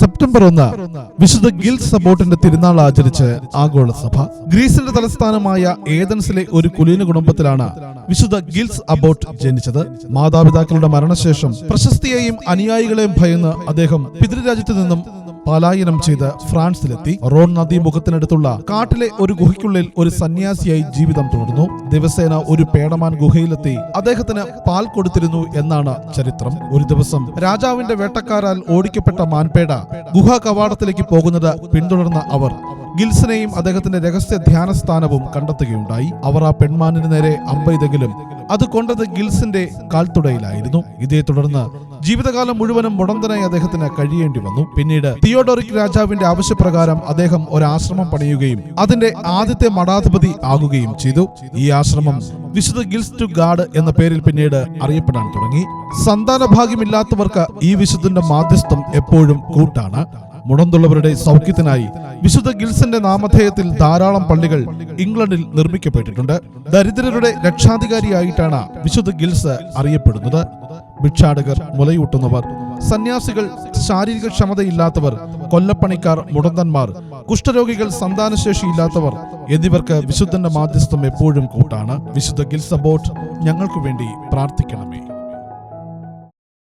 September ഒന്ന് വിശുദ്ധ ഗിൽ സബോട്ടിന്റെ തിരുനാൾ ആചരിച്ച് ആഗോള സഭ. ഗ്രീസിന്റെ തലസ്ഥാനമായ ഏതൻസിലെ ഒരു കുലീന കുടുംബത്തിലാണ് വിശുദ്ധ ഗിൽസ് അബോട്ട് ജനിച്ചത്. മാതാപിതാക്കളുടെ മരണശേഷം പ്രശസ്തിയെയും അനുയായികളെയും ഭയന്ന് അദ്ദേഹം പിതൃരാജ്യത്തു നിന്നും പലായനം ചെയ്ത് ഫ്രാൻസിലെത്തി. റോൺ നദീമുഖത്തിനടുത്തുള്ള കാട്ടിലെ ഒരു ഗുഹയ്ക്കുള്ളിൽ ഒരു സന്യാസിയായി ജീവിതം തുടർന്നു. ദിവസേന ഒരു പേടമാൻ ഗുഹയിലെത്തി. അദ്ദേഹത്തിന് പാൽ കൊടുത്തിരുന്നു എന്നാണ് ചരിത്രം. ഒരു ദിവസം രാജാവിന്റെ വേട്ടക്കാരാൽ ഓടിക്കപ്പെട്ട മാൻപേട ഗുഹാ കവാടത്തിലേക്ക് പോകുന്നത് പിന്തുടർന്ന അവർ ഗിൽസിനെയും അദ്ദേഹത്തിന്റെ രഹസ്യ ധ്യാനസ്ഥാനവും കണ്ടെത്തുകയുണ്ടായി. അവർ ആ പെൺമാനിന് നേരെ അമ്പെയ്തെങ്കിലും അത് കൊണ്ടത് ഗിൽസിന്റെ കാൽത്തുടയിലായിരുന്നു. ഇതേ തുടർന്ന് ജീവിതകാലം മുഴുവനും മുടന്തനായി അദ്ദേഹത്തിന് കഴിയേണ്ടി വന്നു. പിന്നീട് തിയോഡോറിക് രാജാവിന്റെ ആവശ്യപ്രകാരം അദ്ദേഹം ഒരു ആശ്രമം പണിയുകയും അതിന്റെ ആദ്യത്തെ മഠാധിപതി ആകുകയും ചെയ്തു. ഈ ആശ്രമം വിശുദ്ധ ഗിൽസ് ടു ഗാഡ് എന്ന പേരിൽ പിന്നീട് അറിയപ്പെടാൻ തുടങ്ങി. സന്താന ഭാഗ്യമില്ലാത്തവർക്ക് ഈ വിശുദ്ധന്റെ മാധ്യസ്ഥം എപ്പോഴും കൂട്ടാണ്. മുടന്തുള്ളവരുടെ സൗഖ്യത്തിനായി വിശുദ്ധ ഗിൽസന്റെ നാമധേയത്തിൽ ധാരാളം പള്ളികൾ ഇംഗ്ലണ്ടിൽ നിർമ്മിക്കപ്പെട്ടിട്ടുണ്ട്. ദരിദ്രരുടെ രക്ഷാധികാരിയായിട്ടാണ് വിശുദ്ധ ഗിൽസ് അറിയപ്പെടുന്നത്. ഭിക്ഷാടകർ മുലയൂട്ടുന്നവർ സന്യാസികൾ ശാരീരിക ക്ഷമതയില്ലാത്തവർ കൊല്ലപ്പണിക്കാർ മുടന്തന്മാർ കുഷ്ഠരോഗികൾ സന്താനശേഷിയില്ലാത്തവർ എന്നിവർക്ക് വിശുദ്ധന്റെ മാധ്യസ്ഥം എപ്പോഴും കൂട്ടാണ്. വിശുദ്ധ ഗിൽസബോട്ട് ഞങ്ങൾക്കു വേണ്ടി പ്രാർത്ഥിക്കണമേ.